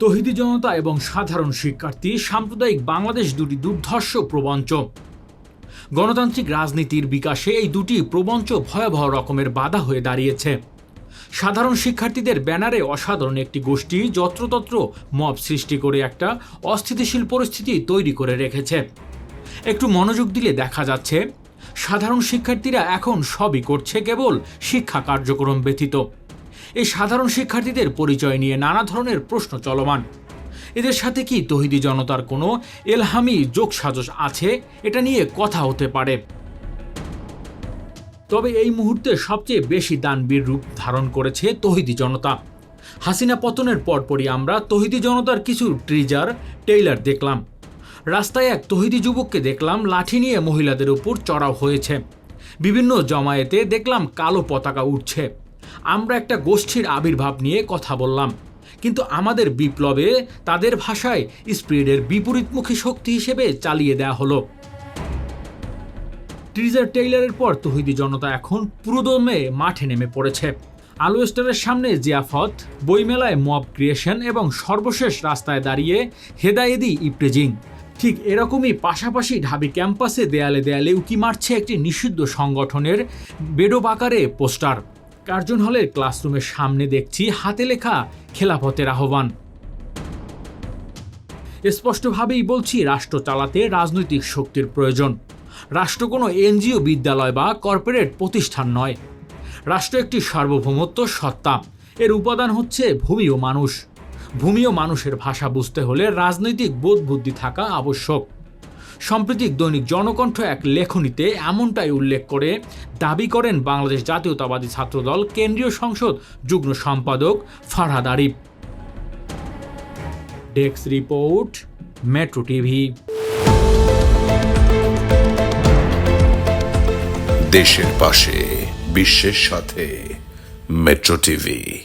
তহিদি জনতা এবং সাধারণ শিক্ষার্থী সাম্প্রদায়িক বাংলাদেশ দুটি দুর্ধর্ষ প্রবঞ্চ। গণতান্ত্রিক রাজনীতির বিকাশে এই দুটি প্রবঞ্চ ভয়াবহ রকমের বাধা হয়ে দাঁড়িয়েছে। সাধারণ শিক্ষার্থীদের ব্যানারে অসাধারণ একটি গোষ্ঠী যত্রতত্র মব সৃষ্টি করে একটা অস্থিতিশীল পরিস্থিতি তৈরি করে রেখেছে। একটু মনোযোগ দিলে দেখা যাচ্ছে, সাধারণ শিক্ষার্থীরা এখন সবই করছে কেবল শিক্ষা কার্যক্রম ব্যতীত। এই সাধারণ শিক্ষার্থীদের পরিচয় নিয়ে নানা ধরনের প্রশ্ন চলমান। এদের সাথে কি তহিদি জনতার কোনো এলহামি যোগসাজশ আছে, এটা নিয়ে কথা হতে পারে। তবে এই মুহূর্তে সবচেয়ে বেশি দানবীর রূপ ধারণ করেছে তহিদি জনতা। হাসিনা পতনের পরপরই আমরা তহিদি জনতার কিছু ট্রিজার, টেইলার দেখলাম। রাস্তায় এক তহিদি যুবককে দেখলাম লাঠি নিয়ে মহিলাদের উপর চড়াও হয়েছে। বিভিন্ন জমায়েতে দেখলাম কালো পতাকা উঠছে আমরা একটা গোষ্ঠীর আবির্ভাব নিয়ে কথা বললাম। কিন্তু আমাদের বিপ্লবে তাদের ভাষায় স্প্রিডের বিপরীতমুখী শক্তি হিসেবে চালিয়ে দেওয়া হলো। ট্রিজার টেইলারের পর তহিদি জনতা এখন পুরোদমে মাঠে নেমে পড়েছে। আলু স্টারের সামনে জিয়াফত, বইমেলায় মব ক্রিয়েশন এবং সর্বশেষ রাস্তায় দাঁড়িয়ে হেদায়েদি ইপ্রেজিং ঠিক এরকমই পাশাপাশি ঢাবি ক্যাম্পাসে দেয়ালে দেয়ালে উকি মারছে একটি নিষিদ্ধ সংগঠনের বেডোব আকারে পোস্টার। কার্জন হলের ক্লাসরুমের সামনে দেখছি হাতে লেখা খেলাফতের আহ্বান। স্পষ্টভাবেই বলছি, রাষ্ট্র চালাতে রাজনৈতিক শক্তির প্রয়োজন। রাষ্ট্র কোনো এনজিও বিদ্যালয় বা কর্পোরেট প্রতিষ্ঠান নয়। রাষ্ট্র একটি সার্বভৌমত্ব সত্তা। এর উপাদান হচ্ছে ভূমি ও মানুষ। ভূমি ও মানুষের ভাষা বুঝতে হলে রাজনৈতিক বোধ বুদ্ধি থাকা আবশ্যক। সাম্প্রতিক দৈনিক জনকণ্ঠ এক লেখনীতে এমনটাই উল্লেখ করে, দাবি করেন বাংলাদেশ জাতীয়তাবাদী ছাত্রদল কেন্দ্রীয় সংসদ যুগ্ম সম্পাদক Farhad Arif. Desk report, metro TV. দেশের পাশে, বিশ্বের সাথে, মেট্রো টিভি।